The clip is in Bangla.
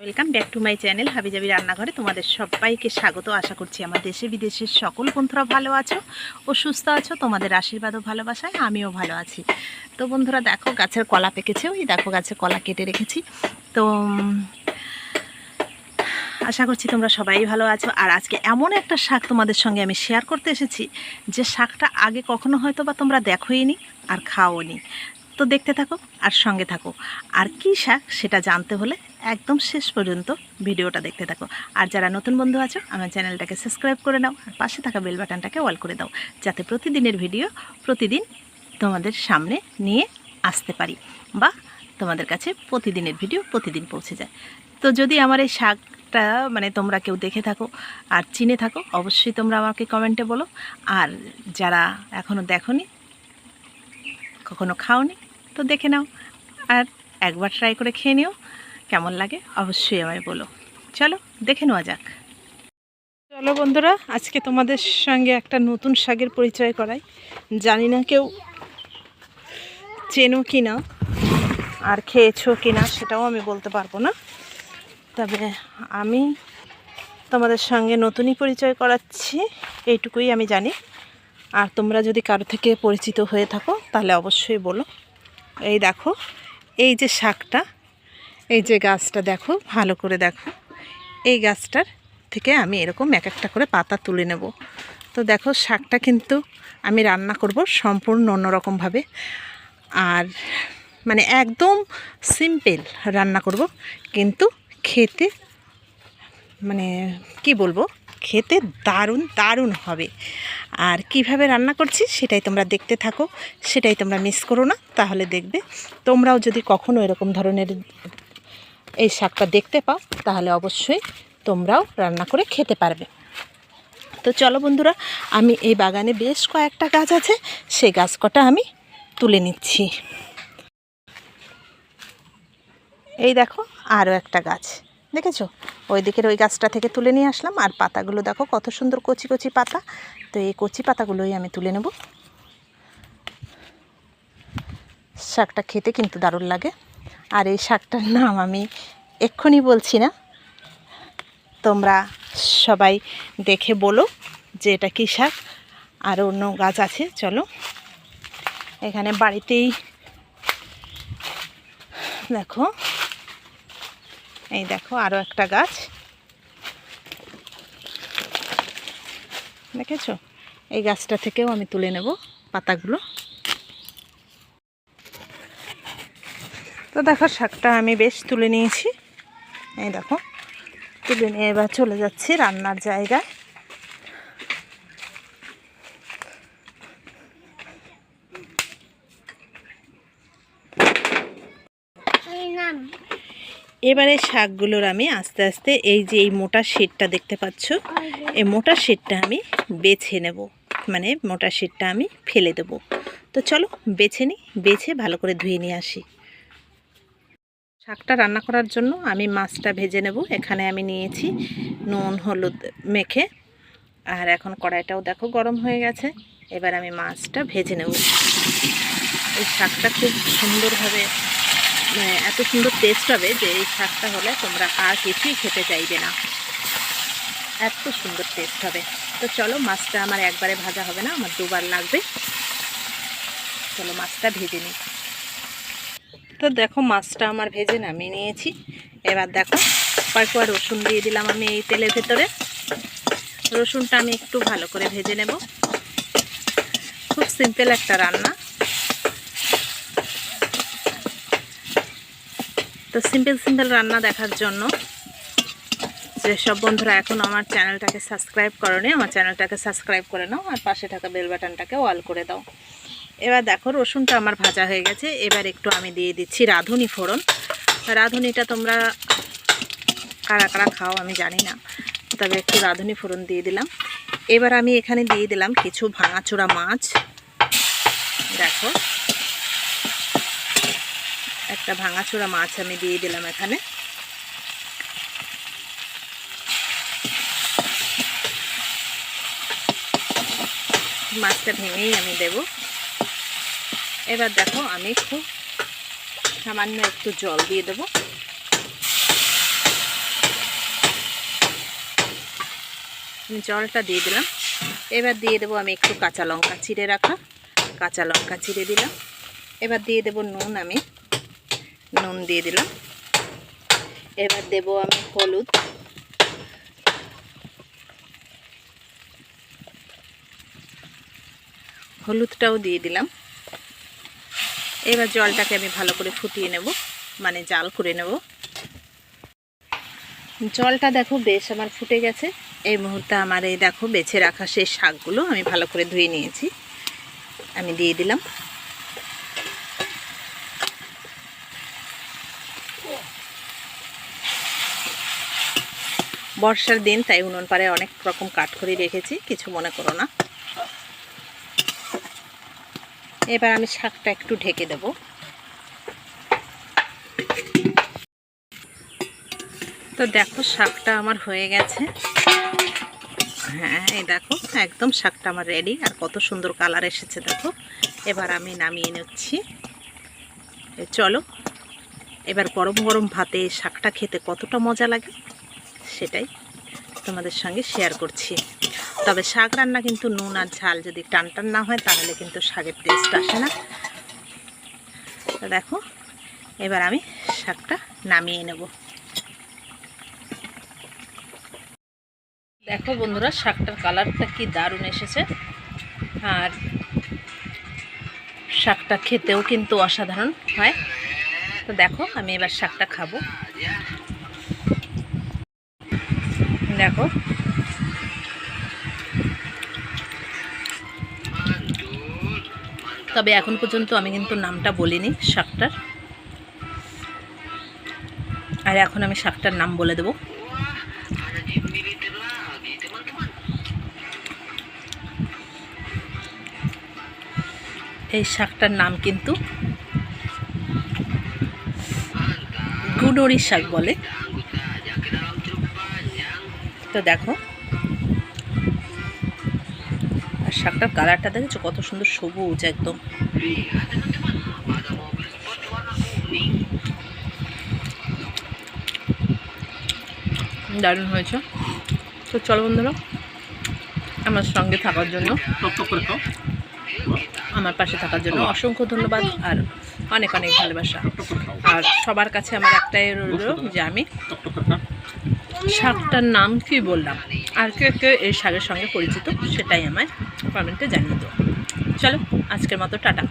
Welcome back to my channel হাবিজাবি রান্নাঘরে তোমাদের সবাইকে স্বাগত। আশা করছি আমার দেশে বিদেশের সকল বন্ধুরা ভালো আছো ও সুস্থ আছো, তোমাদের আশীর্বাদ ও ভালোবাসায় আমিও ভালো আছি। তো বন্ধুরা, দেখো গাছের কলা পেকেছে, ওই দেখো গাছের কলা কেটে রেখেছি। তো, আশা করছি তোমরা সবাই ভালো আছো। আর আজকে এমন একটা শাক তোমাদের সঙ্গে আমি শেয়ার করতে এসেছি, যে শাকটা আগে কখনো হয়তো বা তোমরা দেখোই নি আর খাওনি তো দেখতে থাকো আর সঙ্গে থাকো। আর কী শাক সেটা জানতে হলে একদম শেষ পর্যন্ত ভিডিওটা দেখতে থাকো। আর যারা নতুন বন্ধু আছো, আমার চ্যানেলটাকে সাবস্ক্রাইব করে নাও আর পাশে থাকা বেল বাটনটাকে অল করে দাও, যাতে প্রতিদিনের ভিডিও প্রতিদিন তোমাদের সামনে নিয়ে আসতে পারি বা তোমাদের কাছে প্রতিদিনের ভিডিও প্রতিদিন পৌঁছে যায়। তো যদি আমার এই শাকটা মানে তোমরা কেউ দেখে থাকো আর চিনে থাকো, অবশ্যই তোমরা আমাকে কমেন্টে বলো। আর যারা এখনও দেখোনি, কখনো খাওনি তো দেখে নাও। আর একবার ট্রাই করে খেয়ে নিও। কেমন লাগে অবশ্যই আমায় বলো। চলো, দেখে নেওয়া যাক। চলো বন্ধুরা, আজকে তোমাদের সঙ্গে একটা নতুন শাকের পরিচয় করাই। জানি না কেউ চেনো কি না আর খেয়েছো কি না সেটাও আমি বলতে পারব না। তবে আমি তোমাদের সঙ্গে নতুনই পরিচয় করাচ্ছি, এইটুকুই আমি জানি। আর তোমরা যদি কারও থেকে পরিচিত হয়ে থাকো, তাহলে অবশ্যই বলো। এই দেখো, এই যে শাকটা, এই যে গাছটা দেখো, ভালো করে দেখো। এই গাছটার থেকে আমি এরকম এক একটা করে পাতা তুলে নেব। তো দেখো, শাকটা কিন্তু আমি রান্না করব সম্পূর্ণ অন্যরকমভাবে। আর মানে একদম সিম্পল রান্না করব, কিন্তু খেতে মানে কি বলব? খেতে দারুণ দারুণ হবে। আর কীভাবে রান্না করছি সেটাই তোমরা দেখতে থাকো, সেটাই তোমরা মিস করো না। তাহলে দেখবে তোমরাও যদি কখনো এরকম ধরনের এই শাকটা দেখতে পাও, তাহলে অবশ্যই তোমরাও রান্না করে খেতে পারবে। তো চলো বন্ধুরা, আমি এই বাগানে বেশ কয়েকটা গাছ আছে, সেই গাছ কটা আমি তুলে নিচ্ছি। এই দেখো আরও একটা গাছ। দেখেছ? ওই দিকের ওই গাছটা থেকে তুলে নিয়ে আসলাম, আর পাতাগুলো দেখো কত সুন্দর কচি কচি পাতা। তো এই কচি পাতাগুলোই আমি তুলে নেব। শাকটা খেতে কিন্তু দারুণ লাগে। আর এই শাকটার নাম আমি এক্ষুনি বলছি না। তোমরা সবাই দেখে বলো যে এটা কী শাক, আর অন্য গাছ আছে, চলো। এখানে বাড়িতেই দেখো এই দেখো আরও একটা গাছ। দেখেছ? এই গাছটা থেকেও আমি তুলে নেব পাতাগুলো। তো দেখো, শাকটা আমি বেশ তুলে নিয়েছি। এই দেখো, তুলে নিয়ে এবার চলে যাচ্ছি রান্নার জায়গায়। এবারে শাকগুলোর আমি আস্তে আস্তে এই যে এই মোটা শেডটা দেখতে পাচ্ছ, এই মোটা শেডটা আমি বেছে নেব। মানে মোটা শেডটা আমি ফেলে দেব। তো চলো বেছে নিই, বেছে ভালো করে ধুয়ে নিয়ে আসি। শাকটা রান্না করার জন্য আমি মাছটা ভেজে নেব। এখানে আমি নিয়েছি নুন, হলুদ মেখে। আর এখন কড়াইটাও দেখো গরম হয়ে গেছে। এবার আমি মাছটা ভেজে নেব। এই শাকটা খুব সুন্দরভাবে এত সুন্দর টেস্ট হবে যে এই শাকটা হলে তোমরা আর কিছুই খেতে চাইবে না। এত সুন্দর টেস্ট হবে। তো চলো মাছটা আমার একবারে ভাজা হবে না, আমার দুবার লাগবে। চলো মাছটা ভেজে নিই। তো দেখো মাছটা আমার ভেজে নামিয়ে নিয়েছি। এবার দেখো কয়েকবার রসুন দিয়ে দিলাম আমি এই তেলের ভেতরে। রসুনটা আমি একটু ভালো করে ভেজে নেব। খুব সিম্পল একটা রান্না। তো সিম্পল সিম্পল রান্না দেখার জন্য। যেসব বন্ধুরা এখন আমার চ্যানেলটাকে সাবস্ক্রাইব করনি, আমার চ্যানেলটাকে সাবস্ক্রাইব করে নাও আর পাশে থাকা বেল বাটনটাকে অল করে দাও। এবার দেখো রসুনটা আমার ভাজা হয়ে গেছে। এবার একটু আমি দিয়ে দিচ্ছি রাঁধুনি ফোড়ন। রাঁধুনিটা তোমরা কারা কারা খাও আমি জানি না, তবে একটু রাঁধুনি ফোড়ন দিয়ে দিলাম। এবার আমি এখানে দিয়ে দিলাম কিছু ভাঙাচোড়া মাছ। দেখো। একটা ভাঙাচোরা মাছ আমি দিয়ে দিলাম এখানে। মাছটা ভেঙেই আমি দেব। এবার দেখো আমি খুব সামান্য একটু জল দিয়ে দেব। জলটা দিয়ে দিলাম। এবার দিয়ে দেবো আমি একটু কাঁচা লঙ্কা চিড়ে রাখা। কাঁচা লঙ্কা চিড়ে দিলাম। এবার দিয়ে দেবো নুন আমি। নুন দিয়ে দিলাম। এবার দেব আমি হলুদ। হলুদটাও দিয়ে দিলাম। এবার জলটাকে আমি ভালো করে ফুটিয়ে নেব মানে জাল করে নেব। জলটা দেখো বেশ আমার ফুটে গেছে। এই মুহূর্তে আমার এই দেখো বেছে রাখা সেই শাকগুলো আমি ভালো করে ধুয়ে নিয়েছি। আমি দিয়ে দিলাম। বর্ষার দিন, তাই উনুন পাড়ে অনেক রকম কাঠ করে রেখেছি, কিছু মনে করো না। এবার আমি শাকটা একটু ঢেকে দেব। তো দেখো, শাকটা আমার হয়ে গেছে। হ্যাঁ এই দেখো, একদম শাকটা আমার রেডি আর কত সুন্দর কালার এসেছে, দেখো। এবার আমি নামিয়ে নিচ্ছি। চলো, এবার গরম গরম ভাতে শাকটা খেতে কতটা মজা লাগে। সেটাই তোমাদের সঙ্গে শেয়ার করছি। তবে শাক রান্না কিন্তু নুন আর ঝাল যদি টান টান না হয়, তাহলে কিন্তু শাকের টেস্ট আসে না। তো দেখো, এবার আমি শাকটা নামিয়ে নেব। দেখো বন্ধুরা, শাকটার কালারটা কি দারুণ এসেছে। আর শাকটা খেতেও কিন্তু অসাধারণ হয়। তো দেখো, আমি এবার শাকটা খাব। দেখো। তবে এখন পর্যন্ত আমি কিন্তু নামটা বলিনি শাকটার। আর এখন আমি শাকটার নাম বলে দেব। এই শাকটার নাম কিন্তু গুডরি শাক বলে। তো দেখো। আর শাকটার কালারটা দেখেছ? কত সুন্দর সবুজ একদম। দারুণ হয়েছে। তো চলো বন্ধুরা আমার সঙ্গে থাকার জন্য আমার পাশে থাকার জন্য অসংখ্য ধন্যবাদ আর অনেক অনেক ভালোবাসা। আর সবার কাছে আমার একটাই রইল যে আমি শাকটার নাম কি বললাম? আর কেউ কেউ এই শাকের সঙ্গে পরিচিত সেটাই আমায় কমেন্টে জানিয়ে দেবো চলো, আজকের মতো টাটা।